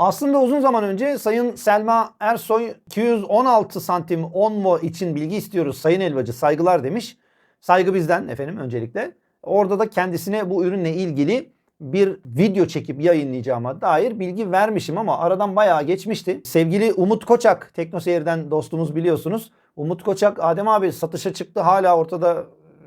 Aslında uzun zaman önce Sayın Selma Ersoy 216 santim onvo için bilgi istiyoruz Sayın Elvacı saygılar demiş. Saygı bizden efendim öncelikle. Orada da kendisine bu ürünle ilgili bir video çekip yayınlayacağıma dair bilgi vermişim ama aradan bayağı geçmişti. Sevgili Umut Koçak, Teknoseyir'den dostumuz biliyorsunuz. Umut Koçak, Adem abi satışa çıktı hala ortada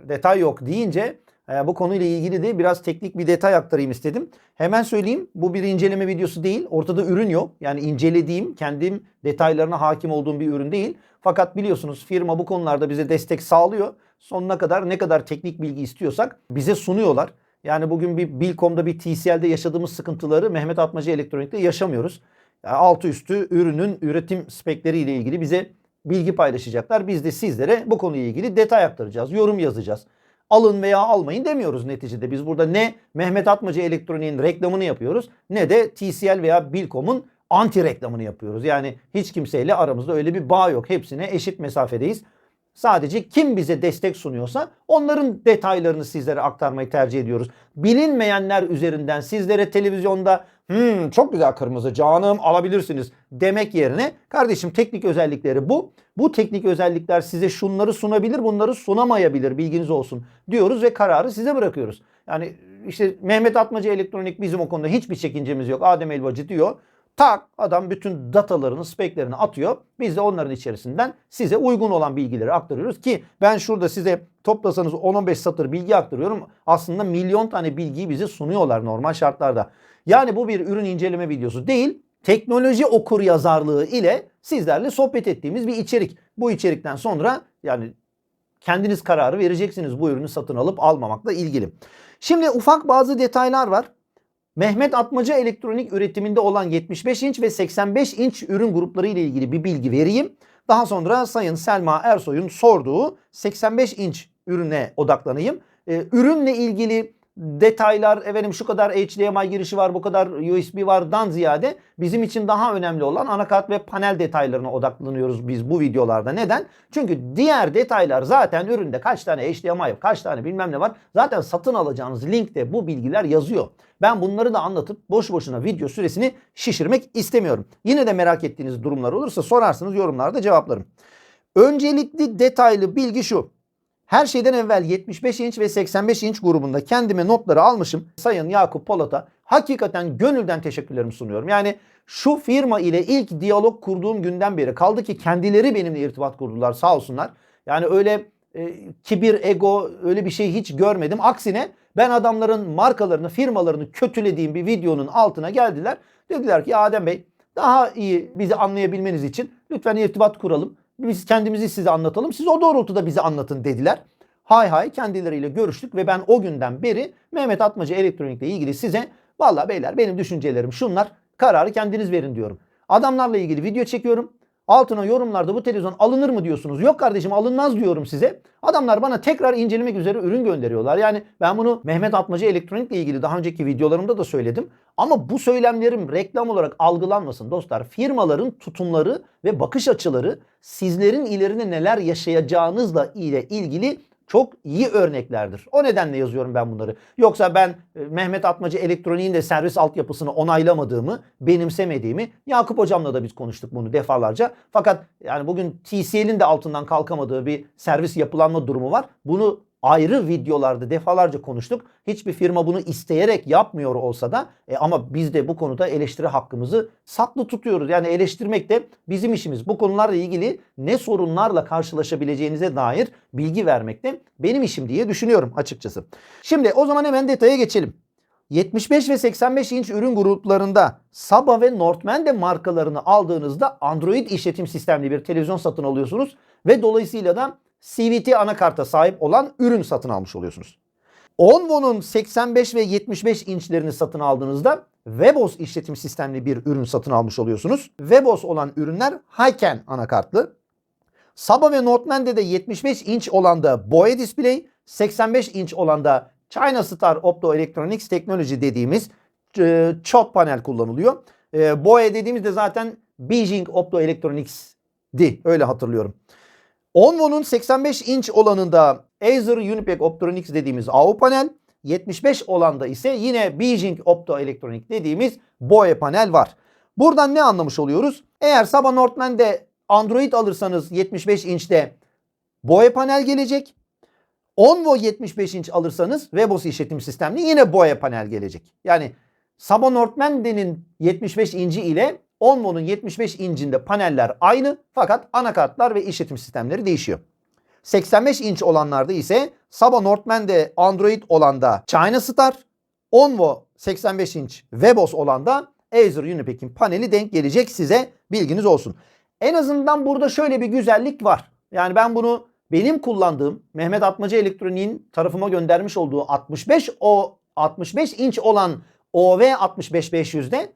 detay yok deyince e, bu konuyla ilgili de biraz teknik bir detay aktarayım istedim. Hemen söyleyeyim bu bir inceleme videosu değil. Ortada ürün yok. Yani incelediğim, kendim detaylarına hakim olduğum bir ürün değil. Fakat biliyorsunuz firma bu konularda bize destek sağlıyor. Sonuna kadar ne kadar teknik bilgi istiyorsak bize sunuyorlar. Yani bugün bir Bilkom'da bir TCL'de yaşadığımız sıkıntıları Mehmet Atmacı Elektronik'te yaşamıyoruz. Yani altı üstü ürünün üretim spekleri ile ilgili bize bilgi paylaşacaklar. Biz de sizlere bu konuyla ilgili detay aktaracağız, yorum yazacağız. Alın veya almayın demiyoruz neticede. Biz burada ne Mehmet Atmacı Elektronik'in reklamını yapıyoruz ne de TCL veya Bilkom'un anti reklamını yapıyoruz. Yani hiç kimseyle aramızda öyle bir bağ yok. Hepsine eşit mesafedeyiz. Sadece kim bize destek sunuyorsa onların detaylarını sizlere aktarmayı tercih ediyoruz. Bilinmeyenler üzerinden sizlere televizyonda hmm, çok güzel kırmızı canım alabilirsiniz demek yerine kardeşim teknik özellikleri bu. Bu teknik özellikler size şunları sunabilir bunları sunamayabilir bilginiz olsun diyoruz ve kararı size bırakıyoruz. Yani işte Mehmet Atmacı Elektronik bizim o konuda hiçbir çekincemiz yok. Adem Elbacı diyor. Tak adam bütün datalarını, speklerini atıyor. Biz de onların içerisinden size uygun olan bilgileri aktarıyoruz ki ben şurada size toplasanız 10-15 satır bilgi aktarıyorum. Aslında milyon tane bilgiyi bize sunuyorlar normal şartlarda. Yani bu bir ürün inceleme videosu değil. Teknoloji okur yazarlığı ile sizlerle sohbet ettiğimiz bir içerik. Bu içerikten sonra yani kendiniz kararı vereceksiniz bu ürünü satın alıp almamakla ilgili. Şimdi ufak bazı detaylar var. Mehmet Atmaca elektronik üretiminde olan 75 inç ve 85 inç ürün grupları ile ilgili bir bilgi vereyim. Daha sonra Sayın Selma Ersoy'un sorduğu 85 inç ürüne odaklanayım. Ee, ürünle ilgili detaylar efendim şu kadar HDMI girişi var bu kadar USB vardan ziyade bizim için daha önemli olan anakart ve panel detaylarına odaklanıyoruz biz bu videolarda. Neden? Çünkü diğer detaylar zaten üründe kaç tane HDMI kaç tane bilmem ne var zaten satın alacağınız linkte bu bilgiler yazıyor. Ben bunları da anlatıp boş boşuna video süresini şişirmek istemiyorum. Yine de merak ettiğiniz durumlar olursa sorarsınız yorumlarda cevaplarım. Öncelikli detaylı bilgi şu. Her şeyden evvel 75 inç ve 85 inç grubunda kendime notları almışım. Sayın Yakup Polat'a hakikaten gönülden teşekkürlerimi sunuyorum. Yani şu firma ile ilk diyalog kurduğum günden beri kaldı ki kendileri benimle irtibat kurdular sağ olsunlar. Yani öyle e, kibir, ego öyle bir şey hiç görmedim. Aksine ben adamların markalarını, firmalarını kötülediğim bir videonun altına geldiler. Dediler ki Adem Bey daha iyi bizi anlayabilmeniz için lütfen irtibat kuralım. Biz kendimizi size anlatalım. Siz o doğrultuda bize anlatın dediler. Hay hay kendileriyle görüştük ve ben o günden beri Mehmet Atmacı Elektronik'le ilgili size vallahi beyler benim düşüncelerim şunlar kararı kendiniz verin diyorum. Adamlarla ilgili video çekiyorum. Altına yorumlarda bu televizyon alınır mı diyorsunuz. Yok kardeşim alınmaz diyorum size. Adamlar bana tekrar incelemek üzere ürün gönderiyorlar. Yani ben bunu Mehmet Atmacı Elektronik'le ilgili daha önceki videolarımda da söyledim. Ama bu söylemlerim reklam olarak algılanmasın dostlar. Firmaların tutumları ve bakış açıları sizlerin ileride neler yaşayacağınızla ile ilgili çok iyi örneklerdir. O nedenle yazıyorum ben bunları. Yoksa ben e, Mehmet Atmacı Elektronik'in de servis altyapısını onaylamadığımı, benimsemediğimi Yakup hocamla da biz konuştuk bunu defalarca. Fakat yani bugün TCL'in de altından kalkamadığı bir servis yapılanma durumu var. Bunu ayrı videolarda defalarca konuştuk. Hiçbir firma bunu isteyerek yapmıyor olsa da e, ama biz de bu konuda eleştiri hakkımızı saklı tutuyoruz. Yani eleştirmek de bizim işimiz. Bu konularla ilgili ne sorunlarla karşılaşabileceğinize dair bilgi vermek de benim işim diye düşünüyorum açıkçası. Şimdi o zaman hemen detaya geçelim. 75 ve 85 inç ürün gruplarında Saba ve Northman de markalarını aldığınızda Android işletim sistemli bir televizyon satın alıyorsunuz ve dolayısıyla da CVT anakarta sahip olan ürün satın almış oluyorsunuz. Onvo'nun 85 ve 75 inçlerini satın aldığınızda Webos işletim sistemli bir ürün satın almış oluyorsunuz. Webos olan ürünler Hiken anakartlı. Saba ve Northman'de de 75 inç olan da Boya Display, 85 inç olan da China Star Optoelectronics Technology dediğimiz e, çot panel kullanılıyor. E, Boya dediğimizde zaten Beijing Optoelectronics'di öyle hatırlıyorum. Onvo'nun 85 inç olanında Acer Unipec Optronics dediğimiz AU panel, 75 olanda ise yine Beijing Optoelektronik dediğimiz BOE panel var. Buradan ne anlamış oluyoruz? Eğer Saba Northman'de Android alırsanız 75 inçte BOE panel gelecek. Onvo 75 inç alırsanız Webos işletim sistemli yine BOE panel gelecek. Yani Saba Northman'denin 75 inci ile Onvo'nun 75 incinde paneller aynı fakat anakartlar ve işletim sistemleri değişiyor. 85 inç olanlarda ise Saba Northman'de Android olanda China Star, Onvo 85 inç Webos olanda Acer Unipek'in paneli denk gelecek size bilginiz olsun. En azından burada şöyle bir güzellik var. Yani ben bunu benim kullandığım Mehmet Atmaca Elektronik'in tarafıma göndermiş olduğu 65 o 65 inç olan OV 65500'de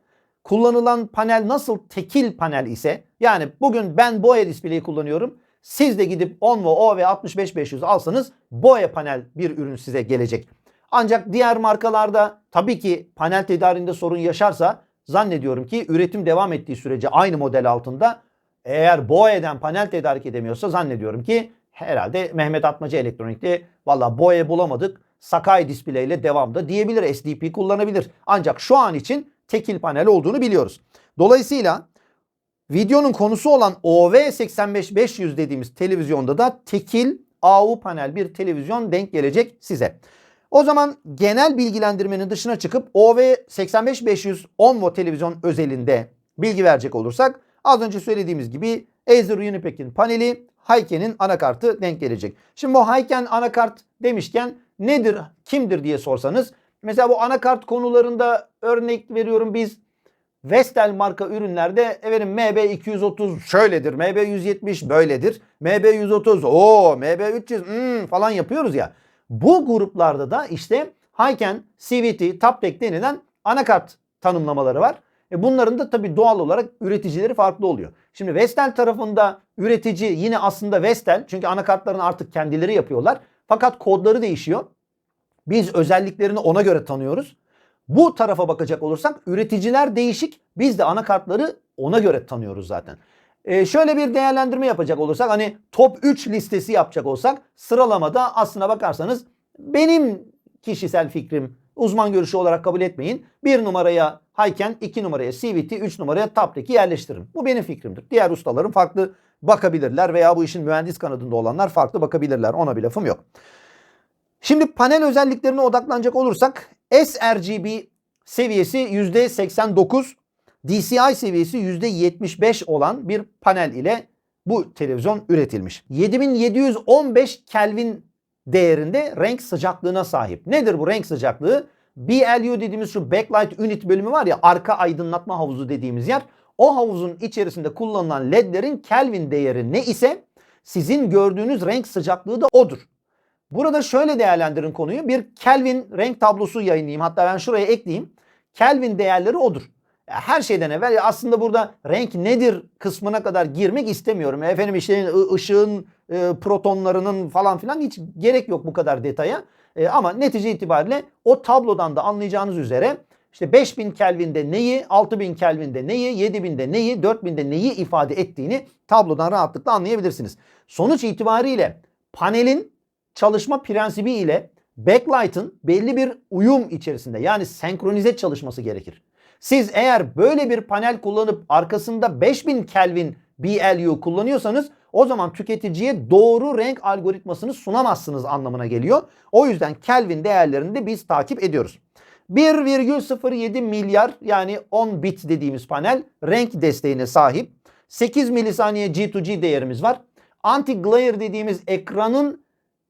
kullanılan panel nasıl tekil panel ise yani bugün ben Boya display'i kullanıyorum. Siz de gidip Onvo OV 65500 alsanız Boya panel bir ürün size gelecek. Ancak diğer markalarda tabii ki panel tedariğinde sorun yaşarsa zannediyorum ki üretim devam ettiği sürece aynı model altında eğer Boe'den panel tedarik edemiyorsa zannediyorum ki herhalde Mehmet Atmaca Elektronik'te valla Boe bulamadık. Sakai Display ile devamda diyebilir. SDP kullanabilir. Ancak şu an için tekil panel olduğunu biliyoruz. Dolayısıyla videonun konusu olan OV85500 dediğimiz televizyonda da tekil AU panel bir televizyon denk gelecek size. O zaman genel bilgilendirmenin dışına çıkıp OV85500 Onvo televizyon özelinde bilgi verecek olursak az önce söylediğimiz gibi Acer Unipek'in paneli Hayken'in anakartı denk gelecek. Şimdi bu Hayken anakart demişken nedir, kimdir diye sorsanız mesela bu anakart konularında örnek veriyorum biz Vestel marka ürünlerde efendim MB230 şöyledir, MB170 böyledir, MB130 o MB300 hmm, falan yapıyoruz ya. Bu gruplarda da işte Hayken, CVT, Taptek denilen anakart tanımlamaları var. E bunların da tabii doğal olarak üreticileri farklı oluyor. Şimdi Vestel tarafında üretici yine aslında Vestel çünkü anakartlarını artık kendileri yapıyorlar. Fakat kodları değişiyor. Biz özelliklerini ona göre tanıyoruz. Bu tarafa bakacak olursak üreticiler değişik. Biz de anakartları ona göre tanıyoruz zaten. Ee, şöyle bir değerlendirme yapacak olursak hani top 3 listesi yapacak olsak sıralamada aslına bakarsanız benim kişisel fikrim uzman görüşü olarak kabul etmeyin. Bir numaraya Hayken, iki numaraya CVT, üç numaraya Taptek'i yerleştiririm. Bu benim fikrimdir. Diğer ustaların farklı bakabilirler veya bu işin mühendis kanadında olanlar farklı bakabilirler. Ona bir lafım yok. Şimdi panel özelliklerine odaklanacak olursak sRGB seviyesi %89, DCI seviyesi %75 olan bir panel ile bu televizyon üretilmiş. 7715 Kelvin değerinde renk sıcaklığına sahip. Nedir bu renk sıcaklığı? BLU dediğimiz şu backlight unit bölümü var ya arka aydınlatma havuzu dediğimiz yer. O havuzun içerisinde kullanılan ledlerin Kelvin değeri ne ise sizin gördüğünüz renk sıcaklığı da odur. Burada şöyle değerlendirin konuyu. Bir Kelvin renk tablosu yayınlayayım. Hatta ben şuraya ekleyeyim. Kelvin değerleri odur. Her şeyden evvel aslında burada renk nedir kısmına kadar girmek istemiyorum. Efendim işte ışığın e, protonlarının falan filan hiç gerek yok bu kadar detaya. E, ama netice itibariyle o tablodan da anlayacağınız üzere işte 5000 Kelvin'de neyi, 6000 Kelvin'de neyi, 7000'de neyi, 4000'de neyi ifade ettiğini tablodan rahatlıkla anlayabilirsiniz. Sonuç itibariyle panelin çalışma prensibi ile backlight'ın belli bir uyum içerisinde yani senkronize çalışması gerekir. Siz eğer böyle bir panel kullanıp arkasında 5000 Kelvin BLU kullanıyorsanız o zaman tüketiciye doğru renk algoritmasını sunamazsınız anlamına geliyor. O yüzden Kelvin değerlerini de biz takip ediyoruz. 1,07 milyar yani 10 bit dediğimiz panel renk desteğine sahip. 8 milisaniye G2G değerimiz var. Anti-glare dediğimiz ekranın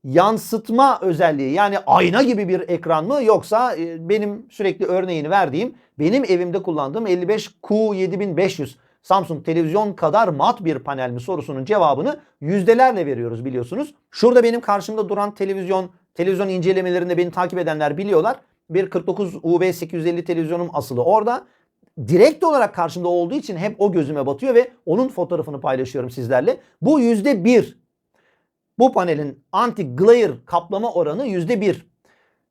yansıtma özelliği yani ayna gibi bir ekran mı yoksa e, benim sürekli örneğini verdiğim benim evimde kullandığım 55Q7500 Samsung televizyon kadar mat bir panel mi sorusunun cevabını yüzdelerle veriyoruz biliyorsunuz. Şurada benim karşımda duran televizyon, televizyon incelemelerinde beni takip edenler biliyorlar. Bir 49 UB850 televizyonum asılı orada. Direkt olarak karşımda olduğu için hep o gözüme batıyor ve onun fotoğrafını paylaşıyorum sizlerle. Bu yüzde bir. Bu panelin anti-glare kaplama oranı yüzde bir.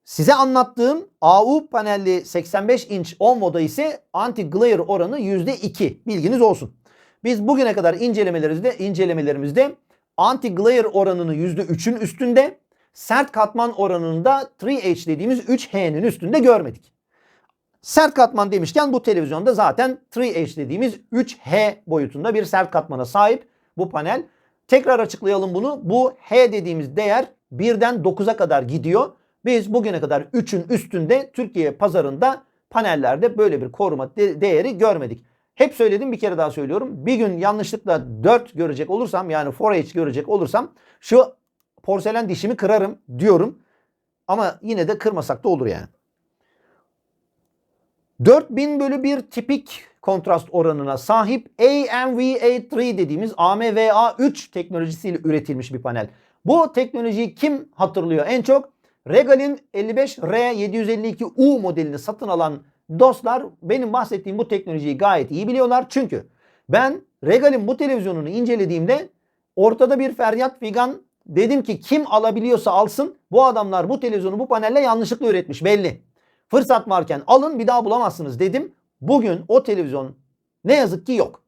Size anlattığım AU panelli 85 inç Onvo'da ise anti-glare oranı %2. Bilginiz olsun. Biz bugüne kadar incelemelerimizde, incelemelerimizde anti-glare oranını %3'ün üstünde, sert katman oranını da 3H dediğimiz 3H'nin üstünde görmedik. Sert katman demişken bu televizyonda zaten 3H dediğimiz 3H boyutunda bir sert katmana sahip bu panel. Tekrar açıklayalım bunu. Bu H dediğimiz değer 1'den 9'a kadar gidiyor. Biz bugüne kadar 3'ün üstünde Türkiye pazarında panellerde böyle bir koruma de- değeri görmedik. Hep söyledim bir kere daha söylüyorum. Bir gün yanlışlıkla 4 görecek olursam yani 4H görecek olursam şu porselen dişimi kırarım diyorum. Ama yine de kırmasak da olur yani. 4000 bölü 1 tipik kontrast oranına sahip AMVA3 dediğimiz AMVA3 teknolojisiyle üretilmiş bir panel. Bu teknolojiyi kim hatırlıyor en çok? Regal'in 55R752U modelini satın alan dostlar benim bahsettiğim bu teknolojiyi gayet iyi biliyorlar. Çünkü ben Regal'in bu televizyonunu incelediğimde ortada bir feryat figan dedim ki kim alabiliyorsa alsın. Bu adamlar bu televizyonu bu panelle yanlışlıkla üretmiş belli. Fırsat varken alın bir daha bulamazsınız dedim. Bugün o televizyon ne yazık ki yok.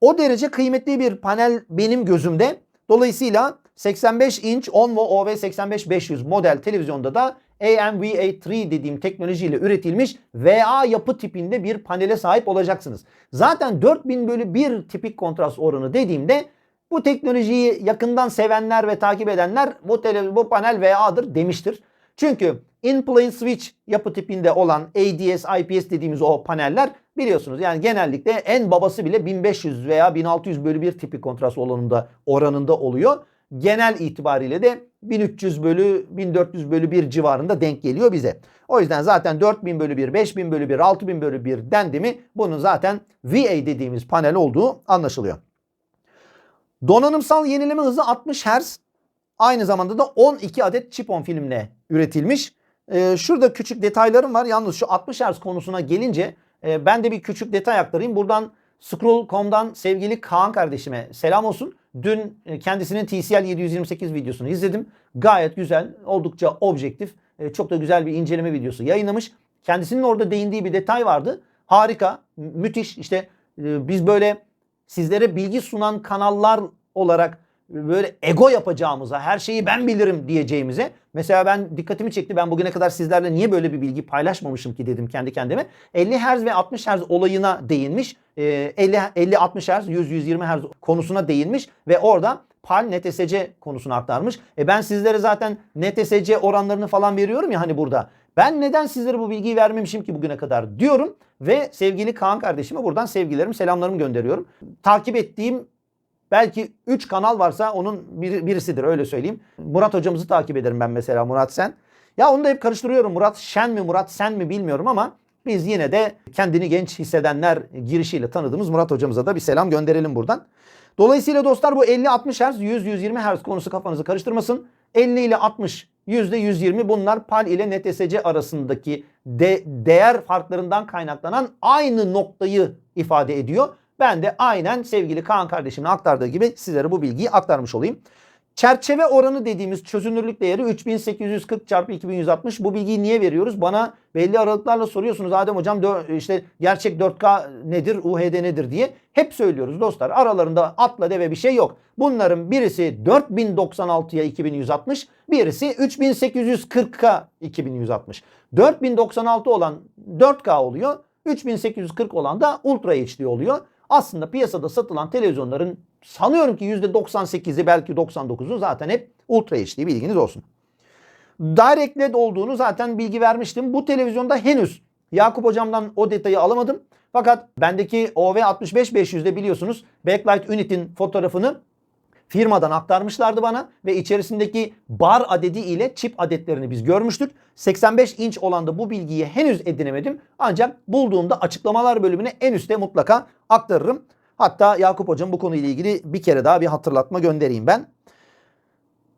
O derece kıymetli bir panel benim gözümde. Dolayısıyla 85 inç Onvo OV85500 model televizyonda da AMVA3 dediğim teknolojiyle üretilmiş VA yapı tipinde bir panele sahip olacaksınız. Zaten 4000 bölü 1 tipik kontrast oranı dediğimde bu teknolojiyi yakından sevenler ve takip edenler bu, tele, bu panel VA'dır demiştir. Çünkü in-plane switch yapı tipinde olan ADS, IPS dediğimiz o paneller biliyorsunuz yani genellikle en babası bile 1500 veya 1600 bölü 1 tipik kontrast oranında, oranında oluyor. Genel itibariyle de 1300 bölü 1400 bölü 1 civarında denk geliyor bize. O yüzden zaten 4000 bölü 1, 5000 bölü 1, 6000 bölü 1 dendi mi bunun zaten VA dediğimiz panel olduğu anlaşılıyor. Donanımsal yenileme hızı 60 Hz. Aynı zamanda da 12 adet chip-on filmle üretilmiş. Ee, şurada küçük detaylarım var. Yalnız şu 60 Hz konusuna gelince e, ben de bir küçük detay aktarayım. Buradan Scroll.com'dan sevgili Kaan kardeşime selam olsun. Dün e, kendisinin TCL 728 videosunu izledim. Gayet güzel, oldukça objektif, e, çok da güzel bir inceleme videosu yayınlamış. Kendisinin orada değindiği bir detay vardı. Harika, mü- müthiş. İşte e, biz böyle sizlere bilgi sunan kanallar olarak böyle ego yapacağımıza, her şeyi ben bilirim diyeceğimize. Mesela ben dikkatimi çekti. Ben bugüne kadar sizlerle niye böyle bir bilgi paylaşmamışım ki dedim kendi kendime. 50 Hz ve 60 Hz olayına değinmiş. Ee, 50 50 60 Hz, 100 120 Hz konusuna değinmiş ve orada PAL NTSC konusunu aktarmış. E ben sizlere zaten NTSC oranlarını falan veriyorum ya hani burada. Ben neden sizlere bu bilgiyi vermemişim ki bugüne kadar diyorum ve sevgili Kaan kardeşime buradan sevgilerimi, selamlarımı gönderiyorum. Takip ettiğim Belki 3 kanal varsa onun bir, birisidir öyle söyleyeyim. Murat hocamızı takip ederim ben mesela Murat Sen. Ya onu da hep karıştırıyorum. Murat Şen mi Murat Sen mi bilmiyorum ama biz yine de kendini genç hissedenler girişiyle tanıdığımız Murat hocamıza da bir selam gönderelim buradan. Dolayısıyla dostlar bu 50-60 Hz, 100-120 Hz konusu kafanızı karıştırmasın. 50 ile 60, %120 bunlar PAL ile NTSC arasındaki de, değer farklarından kaynaklanan aynı noktayı ifade ediyor. Ben de aynen sevgili Kaan kardeşimin aktardığı gibi sizlere bu bilgiyi aktarmış olayım. Çerçeve oranı dediğimiz çözünürlük değeri 3840 çarpı 2160. Bu bilgiyi niye veriyoruz? Bana belli aralıklarla soruyorsunuz Adem hocam işte gerçek 4K nedir, UHD nedir diye. Hep söylüyoruz dostlar. Aralarında atla deve bir şey yok. Bunların birisi 4096'ya 2160, birisi 3840'a 2160. 4096 olan 4K oluyor. 3840 olan da Ultra HD oluyor. Aslında piyasada satılan televizyonların sanıyorum ki %98'i belki 99'u zaten hep Ultra HD bilginiz olsun. Direct LED olduğunu zaten bilgi vermiştim. Bu televizyonda henüz Yakup hocamdan o detayı alamadım. Fakat bendeki OV65500'de biliyorsunuz Backlight Unit'in fotoğrafını firmadan aktarmışlardı bana ve içerisindeki bar adedi ile çip adetlerini biz görmüştük. 85 inç olan da bu bilgiyi henüz edinemedim. Ancak bulduğumda açıklamalar bölümüne en üstte mutlaka aktarırım. Hatta Yakup hocam bu konuyla ilgili bir kere daha bir hatırlatma göndereyim ben.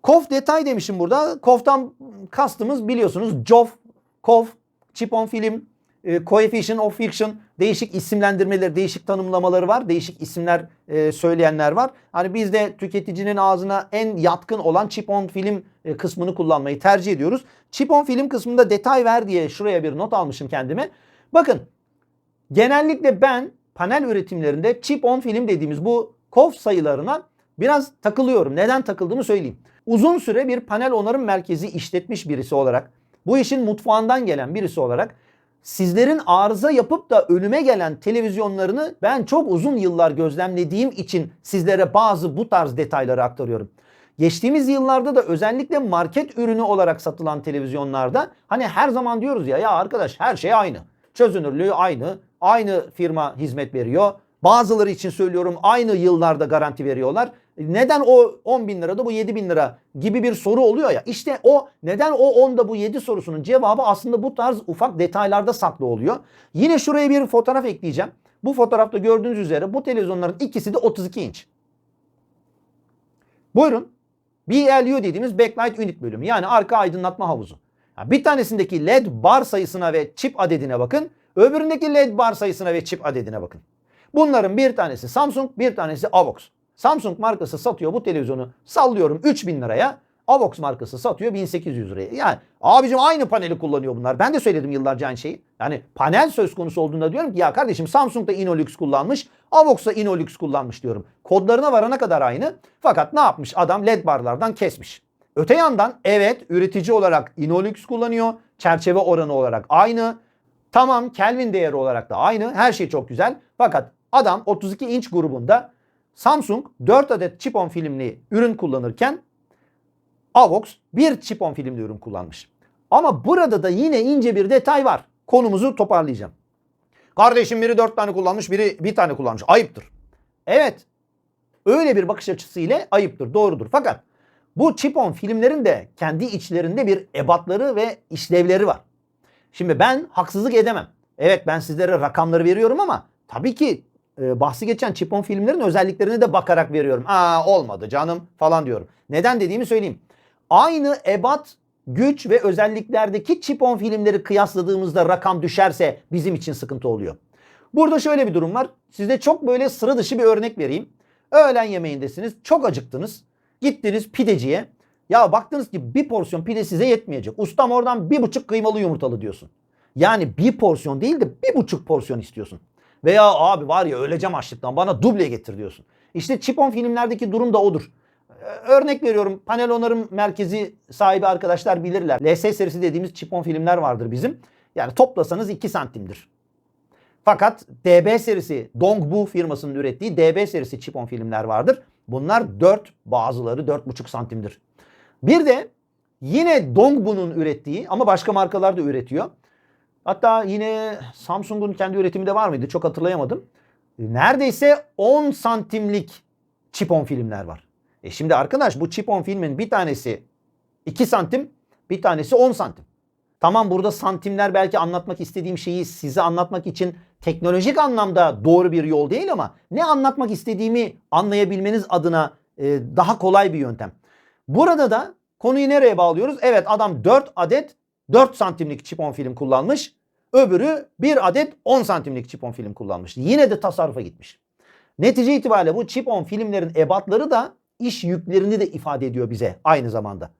KOF detay demişim burada. KOF'tan kastımız biliyorsunuz JOF, KOF, Chip on Film, e, Coefficient of Fiction değişik isimlendirmeleri, değişik tanımlamaları var. Değişik isimler e, söyleyenler var. Hani biz de tüketicinin ağzına en yatkın olan chip on film e, kısmını kullanmayı tercih ediyoruz. Chip on film kısmında detay ver diye şuraya bir not almışım kendime. Bakın genellikle ben panel üretimlerinde chip on film dediğimiz bu KOF sayılarına biraz takılıyorum. Neden takıldığımı söyleyeyim. Uzun süre bir panel onarım merkezi işletmiş birisi olarak, bu işin mutfağından gelen birisi olarak sizlerin arıza yapıp da önüme gelen televizyonlarını ben çok uzun yıllar gözlemlediğim için sizlere bazı bu tarz detayları aktarıyorum. Geçtiğimiz yıllarda da özellikle market ürünü olarak satılan televizyonlarda hani her zaman diyoruz ya ya arkadaş her şey aynı. Çözünürlüğü aynı. Aynı firma hizmet veriyor. Bazıları için söylüyorum aynı yıllarda garanti veriyorlar. Neden o 10 bin lirada bu 7 bin lira gibi bir soru oluyor ya. İşte o neden o 10'da bu 7 sorusunun cevabı aslında bu tarz ufak detaylarda saklı oluyor. Yine şuraya bir fotoğraf ekleyeceğim. Bu fotoğrafta gördüğünüz üzere bu televizyonların ikisi de 32 inç. Buyurun. BLU dediğimiz Backlight Unit bölümü yani arka aydınlatma havuzu. Bir tanesindeki LED bar sayısına ve çip adedine bakın. Öbüründeki LED bar sayısına ve çip adedine bakın. Bunların bir tanesi Samsung, bir tanesi Avox. Samsung markası satıyor bu televizyonu sallıyorum 3000 liraya. Avox markası satıyor 1800 liraya. Yani abicim aynı paneli kullanıyor bunlar. Ben de söyledim yıllarca aynı şeyi. Yani panel söz konusu olduğunda diyorum ki ya kardeşim Samsung da Inolux kullanmış. Avox da Inolux kullanmış diyorum. Kodlarına varana kadar aynı. Fakat ne yapmış adam led barlardan kesmiş. Öte yandan evet üretici olarak Inolux kullanıyor. Çerçeve oranı olarak aynı. Tamam Kelvin değeri olarak da aynı. Her şey çok güzel. Fakat adam 32 inç grubunda Samsung 4 adet chip-on filmli ürün kullanırken Avox bir chip-on filmli ürün kullanmış. Ama burada da yine ince bir detay var. Konumuzu toparlayacağım. Kardeşim biri 4 tane kullanmış, biri bir tane kullanmış. Ayıptır. Evet. Öyle bir bakış açısı ile ayıptır. Doğrudur. Fakat bu chip-on filmlerin de kendi içlerinde bir ebatları ve işlevleri var. Şimdi ben haksızlık edemem. Evet ben sizlere rakamları veriyorum ama tabii ki e, bahsi geçen chip-on filmlerin özelliklerine de bakarak veriyorum. Aa olmadı canım falan diyorum. Neden dediğimi söyleyeyim. Aynı ebat, güç ve özelliklerdeki chip-on filmleri kıyasladığımızda rakam düşerse bizim için sıkıntı oluyor. Burada şöyle bir durum var. Size çok böyle sıra dışı bir örnek vereyim. Öğlen yemeğindesiniz. Çok acıktınız. Gittiniz pideciye. Ya baktınız ki bir porsiyon pide size yetmeyecek. Ustam oradan bir buçuk kıymalı yumurtalı diyorsun. Yani bir porsiyon değil de bir buçuk porsiyon istiyorsun. Veya abi var ya öleceğim açlıktan bana duble getir diyorsun. İşte chip-on filmlerdeki durum da odur. Ee, Örnek veriyorum panel onarım merkezi sahibi arkadaşlar bilirler. LS serisi dediğimiz chip-on filmler vardır bizim. Yani toplasanız 2 santimdir. Fakat DB serisi Dongbu firmasının ürettiği DB serisi chip-on filmler vardır. Bunlar 4 bazıları 4,5 santimdir. Bir de yine Dongbu'nun ürettiği ama başka markalar da üretiyor. Hatta yine Samsung'un kendi üretimi de var mıydı? Çok hatırlayamadım. Neredeyse 10 santimlik chip-on filmler var. E şimdi arkadaş bu chip-on filmin bir tanesi 2 santim, bir tanesi 10 santim. Tamam burada santimler belki anlatmak istediğim şeyi size anlatmak için teknolojik anlamda doğru bir yol değil ama ne anlatmak istediğimi anlayabilmeniz adına e, daha kolay bir yöntem. Burada da konuyu nereye bağlıyoruz? Evet adam 4 adet 4 santimlik chip-on film kullanmış. Öbürü 1 adet 10 santimlik chip-on film kullanmış. Yine de tasarrufa gitmiş. Netice itibariyle bu chip-on filmlerin ebatları da iş yüklerini de ifade ediyor bize aynı zamanda.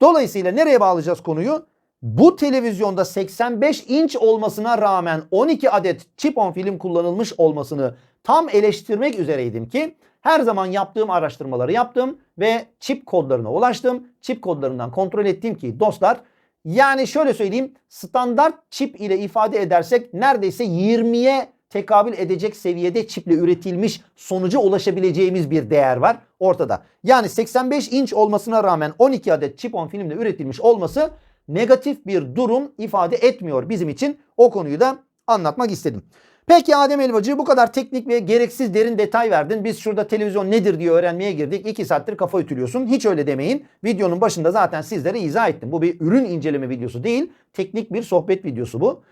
Dolayısıyla nereye bağlayacağız konuyu? Bu televizyonda 85 inç olmasına rağmen 12 adet chip-on film kullanılmış olmasını tam eleştirmek üzereydim ki her zaman yaptığım araştırmaları yaptım ve çip kodlarına ulaştım. Çip kodlarından kontrol ettim ki dostlar yani şöyle söyleyeyim standart çip ile ifade edersek neredeyse 20'ye tekabül edecek seviyede çiple üretilmiş sonuca ulaşabileceğimiz bir değer var ortada. Yani 85 inç olmasına rağmen 12 adet chip on filmle üretilmiş olması negatif bir durum ifade etmiyor bizim için. O konuyu da anlatmak istedim. Peki Adem Elvacı bu kadar teknik ve gereksiz derin detay verdin. Biz şurada televizyon nedir diye öğrenmeye girdik. 2 saattir kafa ütülüyorsun. Hiç öyle demeyin. Videonun başında zaten sizlere izah ettim. Bu bir ürün inceleme videosu değil. Teknik bir sohbet videosu bu.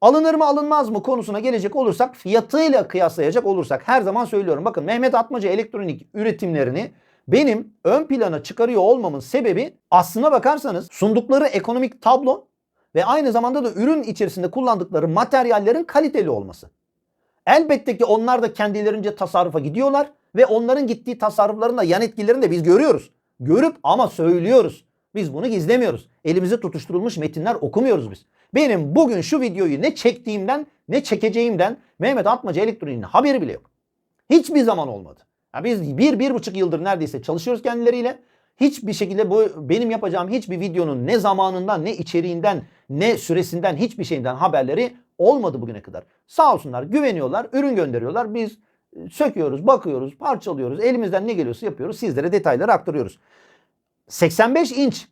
Alınır mı alınmaz mı konusuna gelecek olursak fiyatıyla kıyaslayacak olursak her zaman söylüyorum. Bakın Mehmet Atmaca elektronik üretimlerini benim ön plana çıkarıyor olmamın sebebi aslına bakarsanız sundukları ekonomik tablo ve aynı zamanda da ürün içerisinde kullandıkları materyallerin kaliteli olması. Elbette ki onlar da kendilerince tasarrufa gidiyorlar ve onların gittiği tasarrufların da yan etkilerini de biz görüyoruz. Görüp ama söylüyoruz. Biz bunu gizlemiyoruz. Elimize tutuşturulmuş metinler okumuyoruz biz. Benim bugün şu videoyu ne çektiğimden ne çekeceğimden Mehmet Atmaca Elektronik'in haberi bile yok. Hiçbir zaman olmadı. Ya biz bir, bir buçuk yıldır neredeyse çalışıyoruz kendileriyle. Hiçbir şekilde bu benim yapacağım hiçbir videonun ne zamanından ne içeriğinden ne süresinden hiçbir şeyinden haberleri olmadı bugüne kadar. Sağ olsunlar güveniyorlar ürün gönderiyorlar biz e, söküyoruz bakıyoruz parçalıyoruz elimizden ne geliyorsa yapıyoruz sizlere detayları aktarıyoruz. 85 inç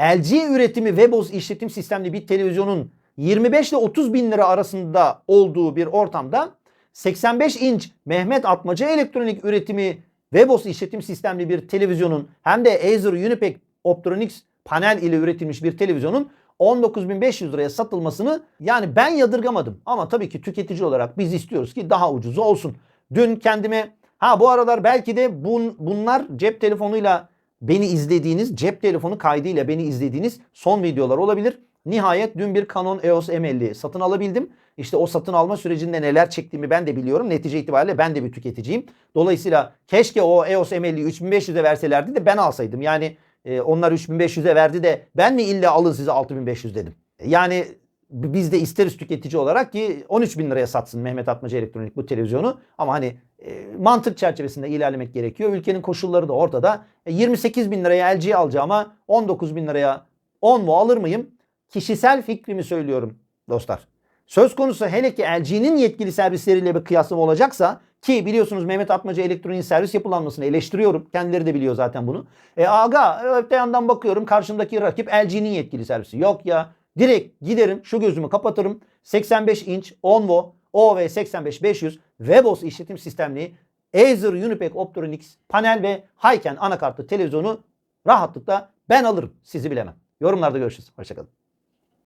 LG üretimi Webos işletim sistemli bir televizyonun 25 ile 30 bin lira arasında olduğu bir ortamda 85 inç Mehmet Atmaca elektronik üretimi Webos işletim sistemli bir televizyonun hem de Acer Unipek Optronics panel ile üretilmiş bir televizyonun 19.500 liraya satılmasını yani ben yadırgamadım. Ama tabii ki tüketici olarak biz istiyoruz ki daha ucuzu olsun. Dün kendime ha bu aralar belki de bun, bunlar cep telefonuyla beni izlediğiniz cep telefonu kaydıyla beni izlediğiniz son videolar olabilir. Nihayet dün bir Canon EOS M50 satın alabildim. İşte o satın alma sürecinde neler çektiğimi ben de biliyorum. Netice itibariyle ben de bir tüketiciyim. Dolayısıyla keşke o EOS M50'yi 3500'e verselerdi de ben alsaydım. Yani e, onlar 3500'e verdi de ben mi illa alın size 6500 dedim. Yani biz de isteriz tüketici olarak ki 13 bin liraya satsın Mehmet Atmaca Elektronik bu televizyonu. Ama hani e, mantık çerçevesinde ilerlemek gerekiyor. Ülkenin koşulları da ortada. E, 28 bin liraya LG alacağıma 19 bin liraya 10 mu alır mıyım? Kişisel fikrimi söylüyorum dostlar. Söz konusu hele ki LG'nin yetkili servisleriyle bir kıyaslama olacaksa ki biliyorsunuz Mehmet Atmaca elektronik servis yapılanmasını eleştiriyorum. Kendileri de biliyor zaten bunu. E aga öte yandan bakıyorum karşımdaki rakip LG'nin yetkili servisi. Yok ya direkt giderim şu gözümü kapatırım. 85 inç Onvo OV 85500 Webos işletim sistemli Acer Unipek Optronics panel ve Hiken anakartlı televizyonu rahatlıkla ben alırım. Sizi bilemem. Yorumlarda görüşürüz. Hoşçakalın.